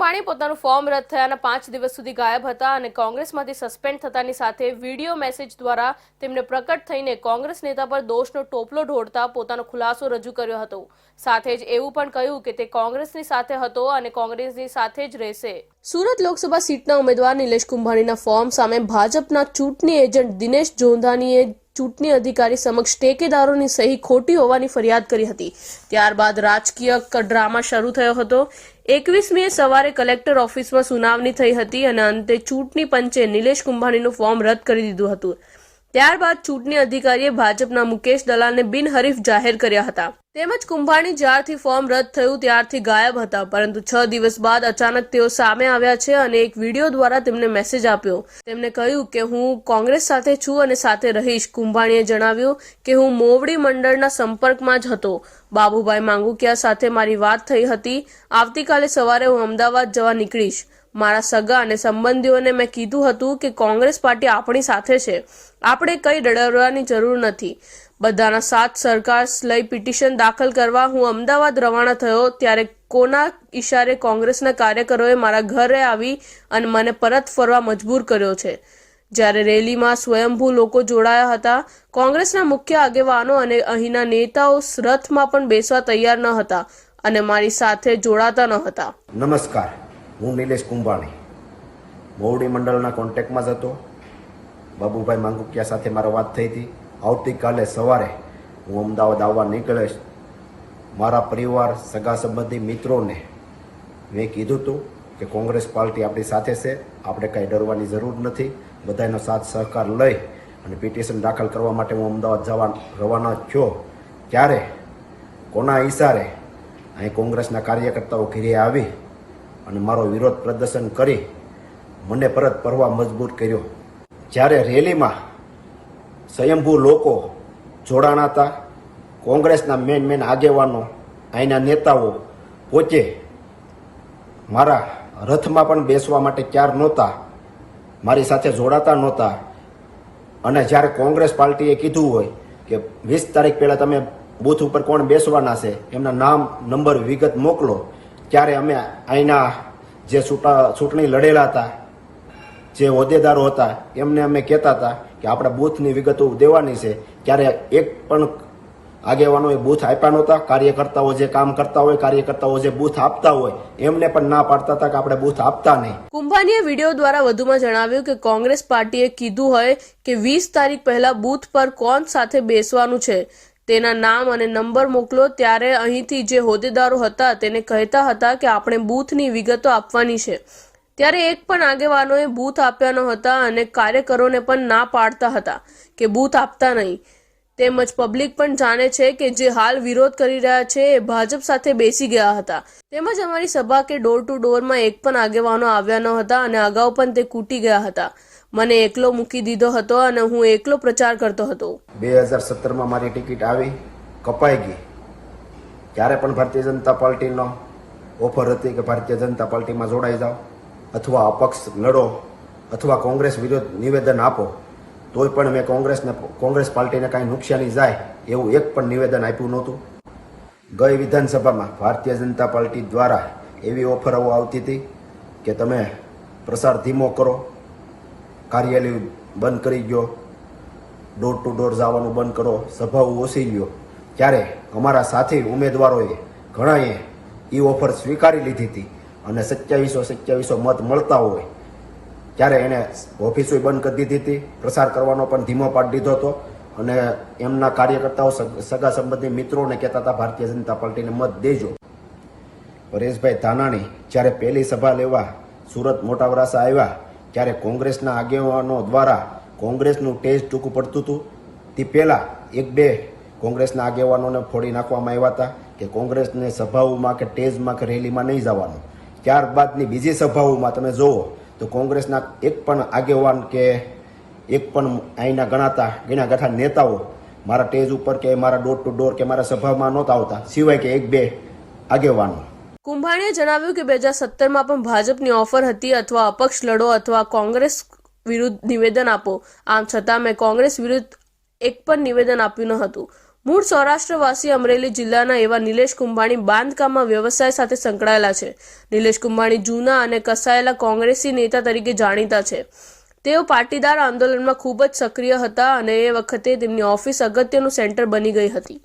કુંભાણી પોતાનું ફોર્મ રદ થયાના પાંચ દિવસ સુધી ગાયબ હતા અને કોંગ્રેસમાંથી સસ્પેન્ડ થતાની સાથે વીડિયો મેસેજ દ્વારા તેમને પ્રકટ થઈને કોંગ્રેસ નેતા પર દોષનો ટોપલો ઢોળતા પોતાનો ખુલાસો રજૂ કર્યો હતો. સાથે જ એવું પણ કહ્યું કે તે કોંગ્રેસની સાથે હતો અને કોંગ્રેસની સાથે જ રહેશે. સુરત લોકસભા સીટના ઉમેદવાર નિલેશ કુંભાણીના ફોર્મ સામે ભાજપના ચૂંટણી એજન્ટ દિનેશ જોંધાનીએ ચૂંટણી અધિકારી સમક્ષ ટેકેદારોની સહી ખોટી હોવાની ફરિયાદ કરી હતી. ત્યારબાદ રાજકીય ડ્રામા શરૂ થયો હતો. એકવીસમીએ સવારે કલેક્ટર ઓફિસમાં સુનાવણી થઈ હતી અને અંતે ચૂંટણી પંચે નિલેશ કુંભાણીનું ફોર્મ રદ કરી દીધું હતું. ત્યારબાદ ચૂંટણી અધિકારીએ ભાજપના મુકેશ દલાલને બિનહરીફ જાહેર કર્યા હતા. તેમજ કુંભાણી જ્યારથી ફોર્મ રદ થયું ત્યારથી ગાયબ હતા. પરંતુ છ દિવસ બાદ અચાનક તેઓ સામે આવ્યા છે અને એક વીડિયો દ્વારા તેમને મેસેજ આપ્યો. તેમણે કહ્યું કે, હું કોંગ્રેસ સાથે છું અને સાથે રહીશ, કુંભાણીએ જણાવ્યું કે, હું મોવડી મંડળના સંપર્કમાં જ હતો. બાબુભાઈ માંગુકિયા સાથે મારી વાત થઈ હતી. આવતીકાલે સવારે હું અમદાવાદ જવા નીકળીશ. મારા સગા અને સંબંધીઓને મેં કીધું હતું કે કોંગ્રેસ પાર્ટી આપણી સાથે છે. આપણે કંઈ ડરવાની જરૂર નથી. બધાના સાથ સરકાર લઈ પિટિશન દાખલ કરવા હું અમદાવાદ રવાના થયો ત્યારે કોના ઈશારે કોંગ્રેસના કાર્યકરોએ મારા ઘરે આવી અને મને પરત ફરવા મજબૂર કર્યો છે. જ્યારે રેલીમાં સ્વયંભૂ લોકો જોડાયા હતા, કોંગ્રેસના મુખ્ય આગેવાનો અને અહીંના નેતાઓ રથમાં પણ બેસવા તૈયાર ન હતા અને મારી સાથે જોડાતા ન હતા. નમસ્કાર. હું નિલેશ કુંભાણી. મોવડી મંડળના કોન્ટેક્ટમાં જ હતો. બાબુભાઈ માંગુકિયા સાથે મારો વાત થઈ હતી. આવતીકાલે સવારે હું અમદાવાદ આવવા નીકળીશ. મારા પરિવાર, સગા સંબંધી મિત્રોને મેં કીધું હતું કે કોંગ્રેસ પાર્ટી આપણી સાથે છે. આપણે કાંઈ ડરવાની જરૂર નથી. બધાનો સાથ સહકાર લઈ અને પિટિશન દાખલ કરવા માટે હું અમદાવાદ જવા રવાના થયો. ત્યારે કોના ઈશારે અહીં કોંગ્રેસના કાર્યકર્તાઓ ઘેરે આવી અને મારો વિરોધ પ્રદર્શન કરી મને પરત ફરવા મજબૂર કર્યો. જ્યારે રેલીમાં સ્વયંભૂ લોકો જોડાણા હતા, કોંગ્રેસના મેન મેન આગેવાનો, અહીંના નેતાઓ પોતે મારા રથમાં પણ બેસવા માટે ક્યાર નહોતા, મારી સાથે જોડાતા નહોતા. અને જ્યારે કોંગ્રેસ પાર્ટીએ કીધું હોય કે વીસ તારીખ પહેલાં તમે બૂથ ઉપર કોણ બેસવાના છે, એમના નામ, નંબર, વિગત મોકલો. ત્યારે અમે અહીંના જે ચૂંટા ચૂંટણી લડેલા હતા, જે હોદ્દેદારો હતા, એમને અમે કહેતા હતા કે આપણે બૂથની વિગતો દેવાની છે. ત્યારે એક પણ આગેવાનોએ બૂથ આપ્યા નહોતા. કાર્યકર્તાઓ જે કામ કરતા હોય, કાર્યકર્તાઓ જે બૂથ આપતા હોય, એમને પણ ના પાડતા હતા કે આપણે બૂથ આપતા નહીં. કુંભાનીએ વીડિયો દ્વારા વધુમાં જણાવ્યું કે કોંગ્રેસ પાર્ટીએ કીધું હોય કે વીસ તારીખ પહેલા બૂથ પર કોણ સાથે બેસવાનું છે? તેના નામ અને નંબર મોકલો, ત્યારે અહીંથી જે હોદ્દેદારો હતા તેને કહેતા હતા કે આપણે બૂથની વિગતો આપવાની છે. ત્યારે એક પણ આગેવાનોએ બૂથ આપ્યા ન હતા અને કાર્યકરોને પણ ના પાડતા હતા કે બૂથ આપતા નહીં. તેમજ પબ્લિક પણ જાણે છે કે જે હાલ વિરોધ કરી રહ્યા છે એ ભાજપ સાથે બેસી ગયા હતા. તેમજ અમારી સભા કે ડોર ટુ ડોરમાં એક પણ આગેવાનો આવ્યા ન હતા અને અગાઉ પણ તે કૂટી ગયા હતા. મને એકલો મૂકી દીધો હતો અને હું એકલો પ્રચાર કરતો હતો. બે હજાર સત્તરમાં મારી ટિકિટ આવી, કપાઈ ગઈ. ત્યારે પણ ભારતીય જનતા પાર્ટીનો ઓફર હતી કે ભારતીય જનતા પાર્ટીમાં જોડાઈ જાઓ, અથવા અપક્ષ લડો, અથવા કોંગ્રેસ વિરુદ્ધ નિવેદન આપો, તોય પણ મેં કોંગ્રેસને, કોંગ્રેસ પાર્ટીને કાંઈ નુકસાની જાય એવું એક પણ નિવેદન આપ્યું નહોતું. ગઈ વિધાનસભામાં ભારતીય જનતા પાર્ટી દ્વારા એવી ઓફરો આવતી હતી કે તમે પ્રસાર ધીમો કરો કાર્યાલય બંધ કરી ગયો. ડોર ટુ ડોર જવાનું બંધ કરો. સભાઓ ઓછી ગયો. ત્યારે અમારા સાથી ઉમેદવારોએ ઘણાએ એ ઓફર સ્વીકારી લીધી હતી અને સત્યાવીસો સત્યાવીસો મત મળતા હોય ત્યારે એણે ઓફિસો બંધ કરી દીધી હતી. પ્રસાર કરવાનો પણ ધીમો પાડી દીધો હતો અને એમના કાર્યકર્તાઓ સગા સંબંધી મિત્રોને કહેતા હતા, ભારતીય જનતા પાર્ટીને મત દેજો. પરેશભાઈ ધાનાણી જ્યારે પહેલી સભા લેવા સુરત મોટા વરાસા આવ્યા ત્યારે કોંગ્રેસના આગેવાનો દ્વારા કોંગ્રેસનું ટેસ્ટ ટૂંકું પડતું હતું, તે પહેલાં એક બે કોંગ્રેસના આગેવાનોને ફોડી નાખવામાં આવ્યા હતા કે કોંગ્રેસને સભાઓમાં કે ટેજમાં કે રેલીમાં નહીં જવાનું. ત્યારબાદની બીજી સભાઓમાં તમે જુઓ તો કોંગ્રેસના એક પણ આગેવાન કે એક પણ અહીંના ગણાતા ગણા ગાંઠા નેતાઓ મારા ટેજ ઉપર કે મારા ડોર ટુ ડોર કે મારા સભામાં નહોતા આવતા. સિવાય કે એક બે આગેવાનો. કુંભાણીએ જણાવ્યું કે બે હજાર સત્તરમાં પણ ભાજપની ઓફર હતી અથવા અપક્ષ લડો અથવા કોંગ્રેસ વિરુદ્ધ નિવેદન આપો. આમ છતાં મેં કોંગ્રેસ વિરુદ્ધ એક પણ નિવેદન આપ્યું ન હતું. મૂળ સૌરાષ્ટ્રવાસી અમરેલી જિલ્લાના એવા નિલેશ કુંભાણી બાંધકામમાં વ્યવસાય સાથે સંકળાયેલા છે. નિલેશ કુંભાણી જૂના અને કસાયેલા કોંગ્રેસી નેતા તરીકે જાણીતા છે. તેઓ પાટીદાર આંદોલનમાં ખૂબ જ સક્રિય હતા અને એ વખતે તેમની ઓફિસ અગત્યનું સેન્ટર બની ગઈ હતી.